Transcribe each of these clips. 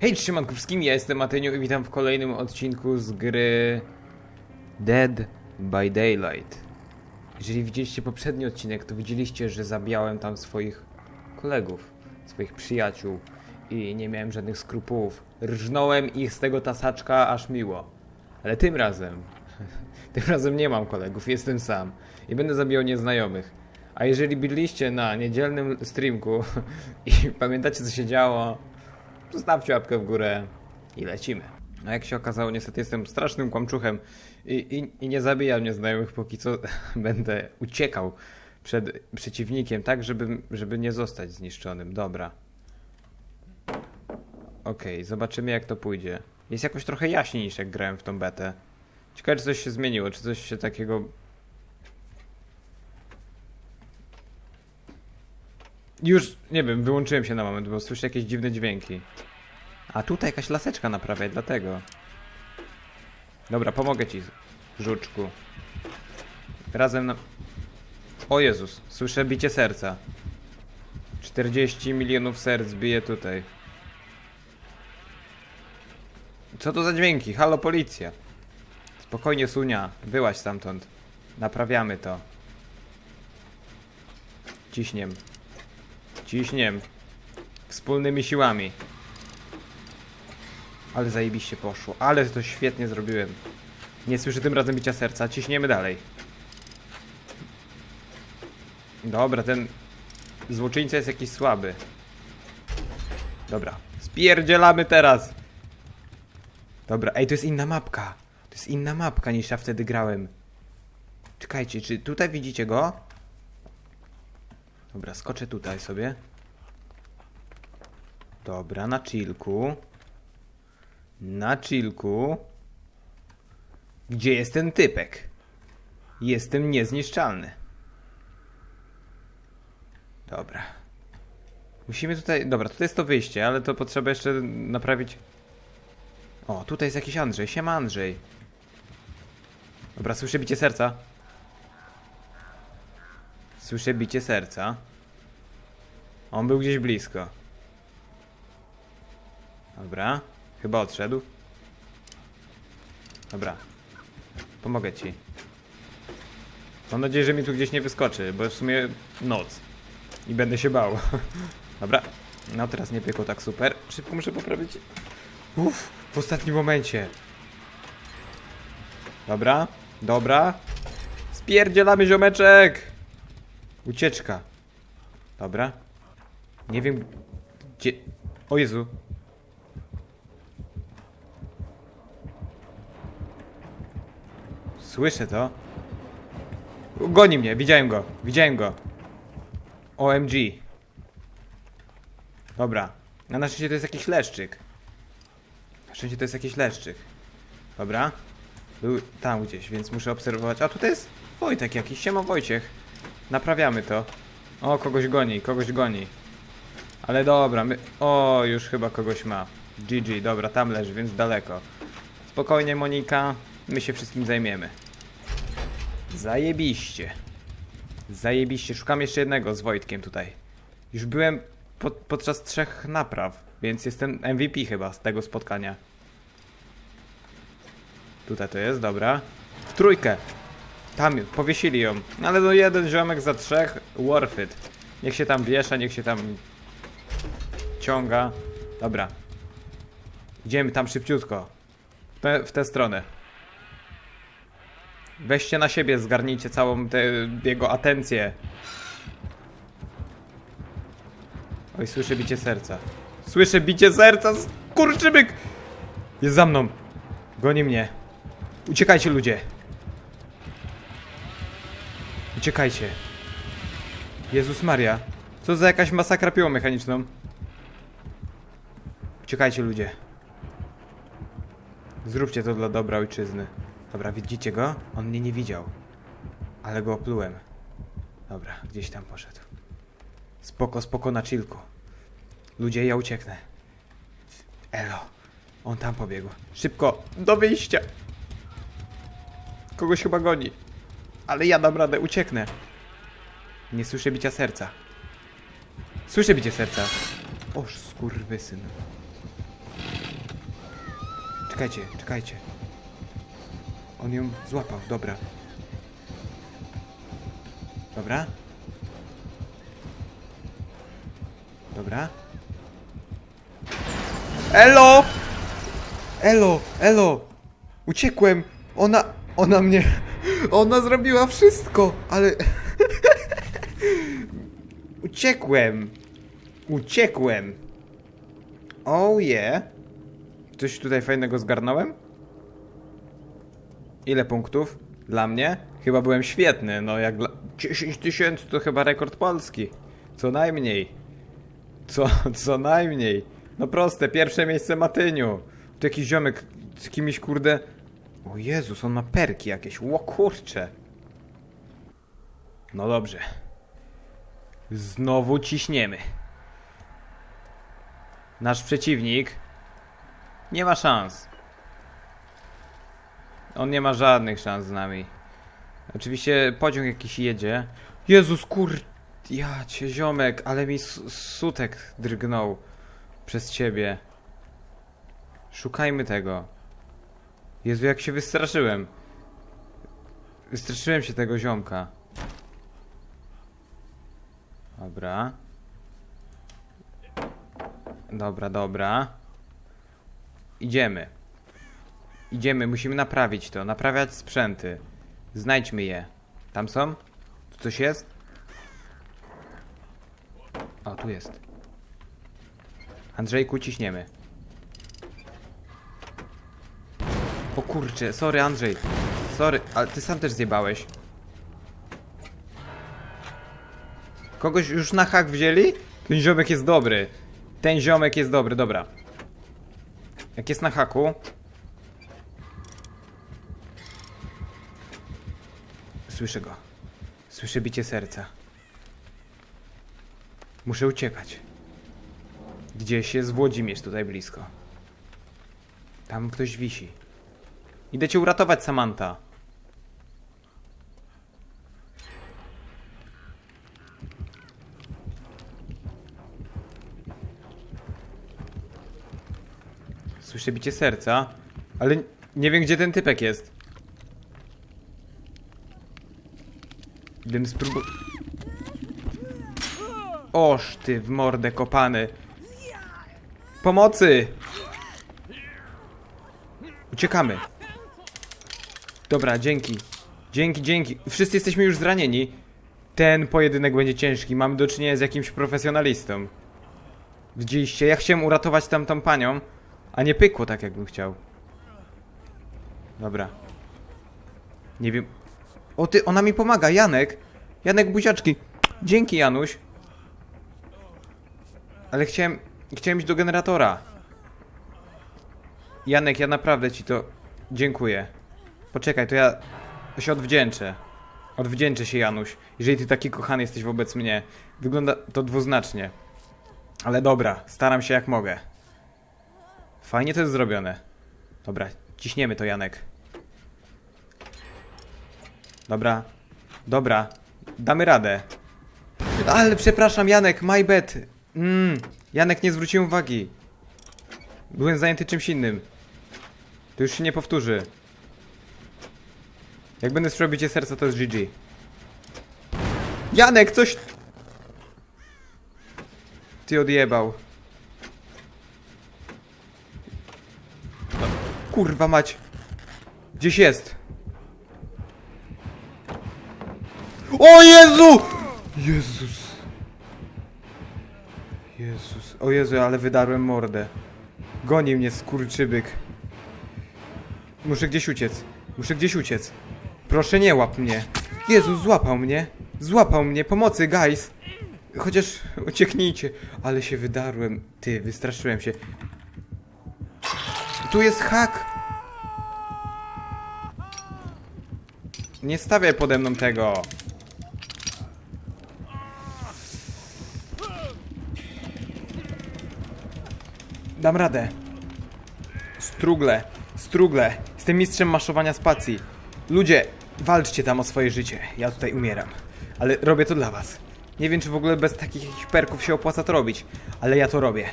Hej, Trzymankowskimi, ja jestem Matyniu i witam w kolejnym odcinku z gry Dead by Daylight. Jeżeli widzieliście poprzedni odcinek, to widzieliście, że zabijałem tam swoich kolegów, swoich przyjaciół i nie miałem żadnych skrupułów. Rżnąłem ich z tego tasaczka aż miło. Ale tym razem, tym razem nie mam kolegów, jestem sam i będę zabijał nieznajomych. A jeżeli byliście na niedzielnym streamku i pamiętacie co się działo, Zostawcie łapkę w górę i lecimy. A jak się okazało, niestety jestem strasznym kłamczuchem i, i, i nie zabijam nieznajomych, póki co będę uciekał przed przeciwnikiem, tak, żeby, żeby nie zostać zniszczonym. Dobra. Okej, zobaczymy jak to pójdzie. Jest jakoś trochę jaśniej niż jak grałem w tą betę. Ciekawe, czy coś się zmieniło, czy coś się takiego... Już, nie wiem, wyłączyłem się na moment, bo słyszę jakieś dziwne dźwięki. A tutaj jakaś laseczka naprawia, dlatego. Dobra, pomogę ci, żuczku. Razem na... O Jezus, słyszę bicie serca. 40 milionów serc bije tutaj. Co to za dźwięki? Halo, policja. Spokojnie, Sunia, wyłaź stamtąd. Naprawiamy to. Ciśniem. Ciśniem. Wspólnymi siłami. Ale zajebiście poszło. Ale to świetnie zrobiłem. Nie słyszę tym razem bicia serca. Ciśniemy dalej. Dobra, ten złoczyńca jest jakiś słaby. Dobra. Spierdzielamy teraz. Dobra, ej, to jest inna mapka. To jest inna mapka niż ja wtedy grałem. Czekajcie, czy tutaj widzicie go? Dobra, skoczę tutaj sobie. Dobra, na chillku. Na chillku. Gdzie jest ten typek? Jestem niezniszczalny. Dobra. Musimy tutaj... Dobra, tutaj jest to wyjście, ale to potrzeba jeszcze naprawić... O, tutaj jest jakiś Andrzej. Siema Andrzej. Dobra, słyszę bicie serca. Słyszę bicie serca. On był gdzieś blisko. Dobra. Chyba odszedł. Dobra. Pomogę ci. Mam nadzieję, że mi tu gdzieś nie wyskoczy, bo w sumie noc. I będę się bał. Dobra. No teraz nie piekło tak super. Szybko muszę poprawić. Uff, w ostatnim momencie. Dobra. Dobra. Spierdzielamy ziomeczek! Ucieczka. Dobra. Nie wiem gdzie... O Jezu. Słyszę to. Goni mnie, widziałem go, widziałem go. OMG. Dobra. Na szczęście to jest jakiś leszczyk. Na szczęście to jest jakiś leszczyk. Dobra. Był tam gdzieś, więc muszę obserwować. A tutaj jest Wojtek jakiś, siema Wojciech. Naprawiamy to. O, kogoś goni, kogoś goni. Ale dobra, my... O, już chyba kogoś ma. GG, dobra, tam leży, więc daleko. Spokojnie, Monika. My się wszystkim zajmiemy. Zajebiście. Zajebiście. Szukam jeszcze jednego z Wojtkiem tutaj. Już byłem pod, podczas trzech napraw, więc jestem MVP chyba z tego spotkania. Tutaj to jest, dobra. W trójkę. Tam, powiesili ją. Ale no jeden ziomek za trzech, worth it. Niech się tam wiesza, niech się tam ciąga. Dobra. Idziemy tam szybciutko. W tę, w tę stronę. Weźcie na siebie, zgarnijcie całą tę jego atencję. Oj, słyszę bicie serca. Słyszę bicie serca, kurczybyk! Jest za mną. Goni mnie. Uciekajcie, ludzie. Uciekajcie. Jezus Maria. Co za jakaś masakra piłą mechaniczną. Uciekajcie, ludzie. Zróbcie to dla dobra ojczyzny. Dobra, widzicie go? On mnie nie widział. Ale go oplułem. Dobra, gdzieś tam poszedł. Spoko, spoko na chillku. Ludzie, ja ucieknę. Elo. On tam pobiegł. Szybko, do wyjścia. Kogoś chyba goni. Ale ja dam radę, ucieknę. Nie słyszę bicia serca. Słyszę bicie serca. Oż skurwysyn. Czekajcie, czekajcie. On ją złapał, dobra. Dobra. Dobra. Elo! Elo, elo! Uciekłem! Ona, ona mnie, ona zrobiła wszystko, ale... Uciekłem! Uciekłem! Oh yeah! Coś tutaj fajnego zgarnąłem? Ile punktów? Dla mnie? Chyba byłem świetny, no jak dla... 10 tysięcy to chyba rekord polski. Co najmniej. Co, co najmniej. No proste, pierwsze miejsce Matyniu. Tu jakiś ziomek z kimś kurde... O Jezus, on ma perki jakieś. Ło kurcze. No dobrze. Znowu ciśniemy. Nasz przeciwnik nie ma szans. On nie ma żadnych szans z nami. Oczywiście pociąg jakiś jedzie. Jezus kur... Ja cię ziomek, ale mi su- sutek drgnął przez ciebie. Szukajmy tego. Jezu, jak się wystraszyłem. Wystraszyłem się tego ziomka. Dobra. Dobra, dobra. Idziemy. Idziemy, musimy naprawić to. Naprawiać sprzęty. Znajdźmy je. Tam są? Tu coś jest? O, tu jest. Andrzejku, ciśniemy. O kurczę, sorry Andrzej. Sorry, ale ty sam też zjebałeś. Kogoś już na hak wzięli? Ten ziomek jest dobry. Ten ziomek jest dobry, dobra. Jak jest na haku. Słyszę go. Słyszę bicie serca. Muszę uciekać. Gdzieś jest Włodzimierz tutaj blisko. Tam ktoś wisi. Idę cię uratować, Samantha. Słyszę bicie serca, ale nie wiem gdzie ten typek jest. Gdybym spróbował... Oż ty w mordę kopany. Pomocy! Uciekamy. Dobra, dzięki. Dzięki, dzięki. Wszyscy jesteśmy już zranieni. Ten pojedynek będzie ciężki. Mamy do czynienia z jakimś profesjonalistą. Widzieliście? Ja chciałem uratować tamtą panią, a nie pykło tak, jakbym chciał. Dobra. Nie wiem. O ty, ona mi pomaga, Janek. Janek buziaczki. Dzięki, Januś. Ale chciałem, chciałem iść do generatora. Janek, ja naprawdę ci to dziękuję. Poczekaj, to ja się odwdzięczę. Odwdzięczę się, Januś, jeżeli ty taki kochany jesteś wobec mnie. Wygląda to dwuznacznie. Ale dobra, staram się jak mogę. Fajnie to jest zrobione. Dobra, ciśniemy to, Janek. Dobra, dobra, damy radę. Ale przepraszam, Janek, my bad. Mm, Janek, nie zwróciłem uwagi. Byłem zajęty czymś innym. To już się nie powtórzy. Jak będę słyszał bicie serca, to jest GG. Janek, coś... Ty odjebał. Kurwa mać. Gdzieś jest. O Jezu! Jezus. Jezus. O Jezu, ale wydarłem mordę. Goni mnie skurczybyk. Muszę gdzieś uciec. Muszę gdzieś uciec. Proszę nie łap mnie. Jezus, złapał mnie. Złapał mnie. Pomocy, guys. Chociaż ucieknijcie. Ale się wydarłem. Ty, wystraszyłem się. Tu jest hak. Nie stawiaj pode mną tego. Dam radę. Strugle, strugle. Jestem mistrzem maszowania spacji. Ludzie, walczcie tam o swoje życie. Ja tutaj umieram. Ale robię to dla was. Nie wiem, czy w ogóle bez takich perków się opłaca to robić, ale ja to robię.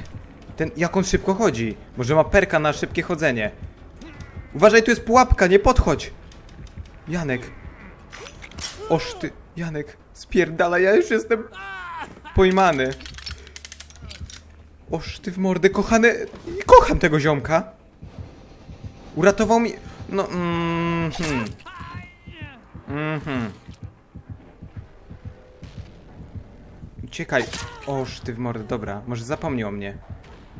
Ten, jak on szybko chodzi. Może ma perka na szybkie chodzenie. Uważaj, tu jest pułapka, nie podchodź! Janek. Oż ty, Janek, spierdala, ja już jestem pojmany. Oż ty w mordę, kochany, kocham tego ziomka. Uratował mi, no, mhm. Mhm. Uciekaj. Oż ty w mordę, dobra, może zapomniał mnie.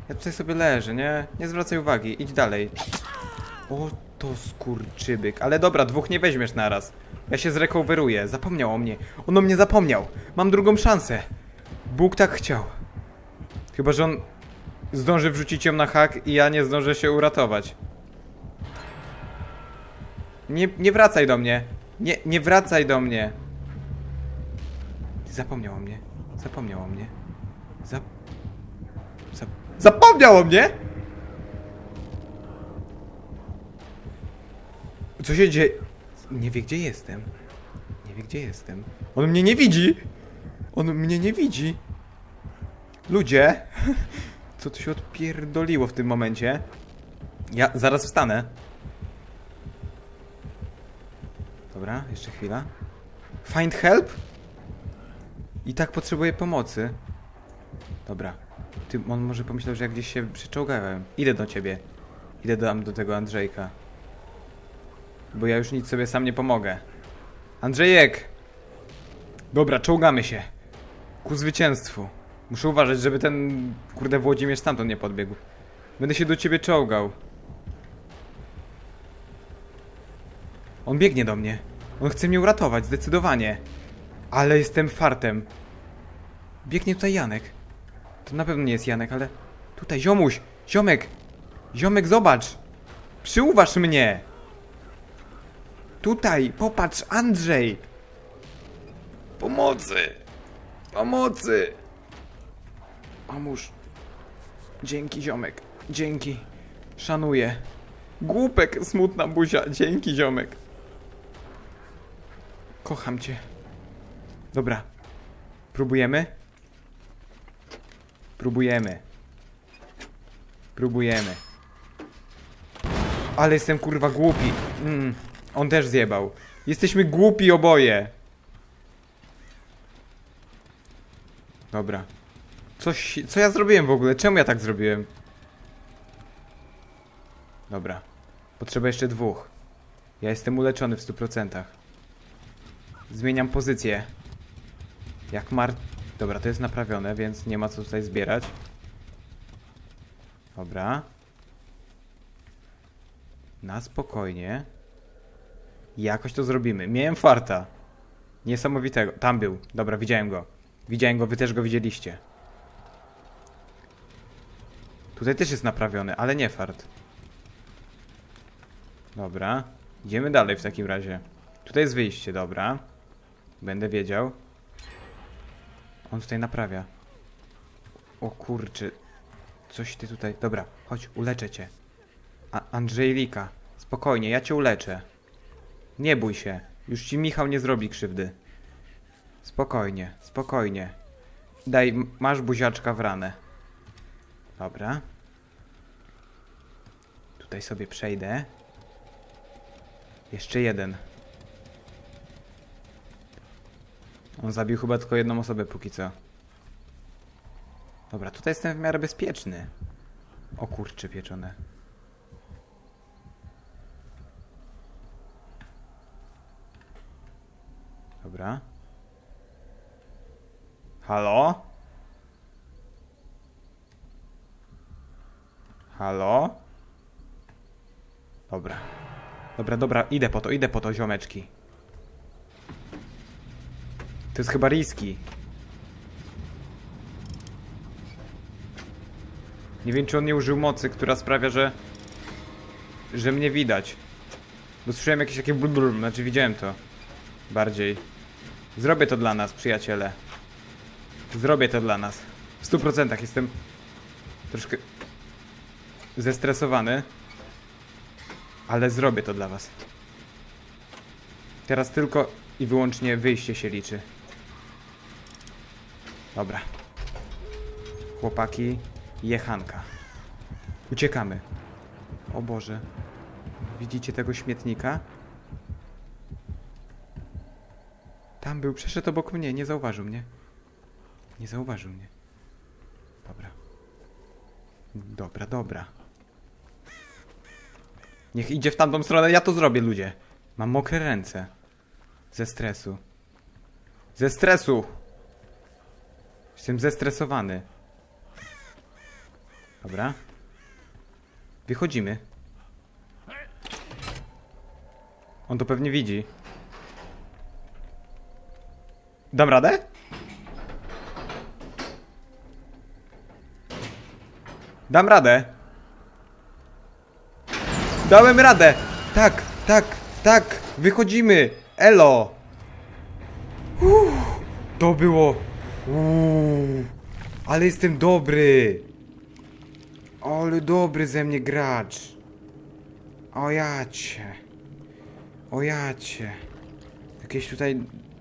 Ja tutaj sobie leżę, nie? Nie zwracaj uwagi, idź dalej. O, to skurczybyk. Ale dobra, dwóch nie weźmiesz naraz. Ja się zrekoweruję. Zapomniał o mnie. On o mnie zapomniał. Mam drugą szansę. Bóg tak chciał. Chyba, że on zdąży wrzucić ją na hak i ja nie zdążę się uratować. Nie, nie wracaj do mnie. Nie, nie wracaj do mnie. Zapomniał o mnie. Zapomniał o mnie. Zap... Zap... Zapomniał o mnie? Co się dzieje? Nie wie gdzie jestem. Nie wie gdzie jestem. On mnie nie widzi. On mnie nie widzi. Ludzie. Co tu się odpierdoliło w tym momencie? Ja zaraz wstanę. Dobra, jeszcze chwila. Find help? I tak potrzebuję pomocy. Dobra. Ty, on może pomyślał, że ja gdzieś się przyczołgałem. Idę do ciebie. Idę do, do tego Andrzejka. Bo ja już nic sobie sam nie pomogę. Andrzejek! Dobra, czołgamy się. Ku zwycięstwu. Muszę uważać, żeby ten kurde Włodzimierz stamtąd nie podbiegł. Będę się do ciebie czołgał. On biegnie do mnie. On chce mnie uratować, zdecydowanie. Ale jestem fartem. Biegnie tutaj Janek. To na pewno nie jest Janek, ale... Tutaj, ziomuś! Ziomek! Ziomek, zobacz! Przyuważ mnie! Tutaj, popatrz, Andrzej! Pomocy! Pomocy! Pomóż. Dzięki, ziomek. Dzięki. Szanuję. Głupek, smutna buzia. Dzięki, ziomek. Kocham cię. Dobra. Próbujemy? Próbujemy. Próbujemy. Ale jestem kurwa głupi. Mm, on też zjebał. Jesteśmy głupi oboje. Dobra. Coś. Co ja zrobiłem w ogóle? Czemu ja tak zrobiłem? Dobra. Potrzeba jeszcze dwóch. Ja jestem uleczony w 100%. Zmieniam pozycję. Jak mar... Dobra, to jest naprawione, więc nie ma co tutaj zbierać. Dobra. Na spokojnie. Jakoś to zrobimy. Miałem farta. Niesamowitego. Tam był. Dobra, widziałem go. Widziałem go, wy też go widzieliście. Tutaj też jest naprawiony, ale nie fart. Dobra. Idziemy dalej w takim razie. Tutaj jest wyjście, dobra. Będę wiedział. On tutaj naprawia. O kurczy. Coś ty tutaj... Dobra, chodź, uleczę cię. A Andrzejlika, spokojnie, ja cię uleczę. Nie bój się. Już ci Michał nie zrobi krzywdy. Spokojnie, spokojnie. Daj, masz buziaczka w ranę. Dobra. Tutaj sobie przejdę. Jeszcze jeden. On zabił chyba tylko jedną osobę póki co. Dobra, tutaj jestem w miarę bezpieczny. O kurcze pieczone. Dobra. Halo? Halo? Dobra. Dobra, dobra, idę po to, idę po to, ziomeczki. To jest chyba riski. Nie wiem, czy on nie użył mocy, która sprawia, że... że mnie widać. Bo słyszałem jakieś takie blub, znaczy widziałem to. Bardziej. Zrobię to dla nas, przyjaciele. Zrobię to dla nas. W stu procentach jestem troszkę zestresowany. Ale zrobię to dla was. Teraz tylko i wyłącznie wyjście się liczy. Dobra. Chłopaki, jechanka. Uciekamy. O Boże. Widzicie tego śmietnika? Tam był, przeszedł obok mnie, nie zauważył mnie. Nie zauważył mnie. Dobra. Dobra, dobra. Niech idzie w tamtą stronę, ja to zrobię, ludzie. Mam mokre ręce. Ze stresu. Ze stresu! Jestem zestresowany. Dobra. Wychodzimy. On to pewnie widzi. Dam radę? Dam radę. Dałem radę. Tak, tak, tak. Wychodzimy. Elo. Uff, to było. Uuu, ale jestem dobry. Ale dobry ze mnie gracz. O jacie. O jacie. Jakieś tutaj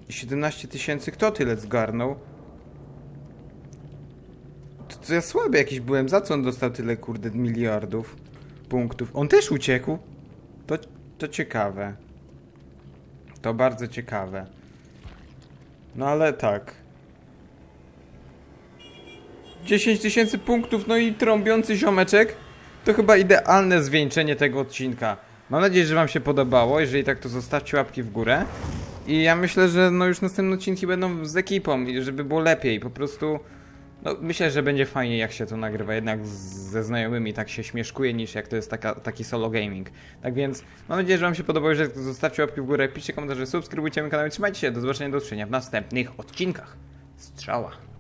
17 tysięcy. Kto tyle zgarnął? To, to ja słaby jakiś byłem. Za co on dostał tyle kurde miliardów punktów? On też uciekł? To, to ciekawe. To bardzo ciekawe. No ale tak. 10 tysięcy punktów, no i trąbiący ziomeczek. To chyba idealne zwieńczenie tego odcinka. Mam nadzieję, że wam się podobało. Jeżeli tak, to zostawcie łapki w górę. I ja myślę, że no już następne odcinki będą z ekipą, żeby było lepiej. Po prostu, no myślę, że będzie fajnie jak się to nagrywa. Jednak ze znajomymi tak się śmieszkuje, niż jak to jest taka, taki solo gaming. Tak więc mam nadzieję, że wam się podobało. Jeżeli tak, zostawcie łapki w górę, piszcie komentarze, subskrybujcie mój kanał i trzymajcie się. Do zobaczenia, do usłyszenia w następnych odcinkach. Strzała.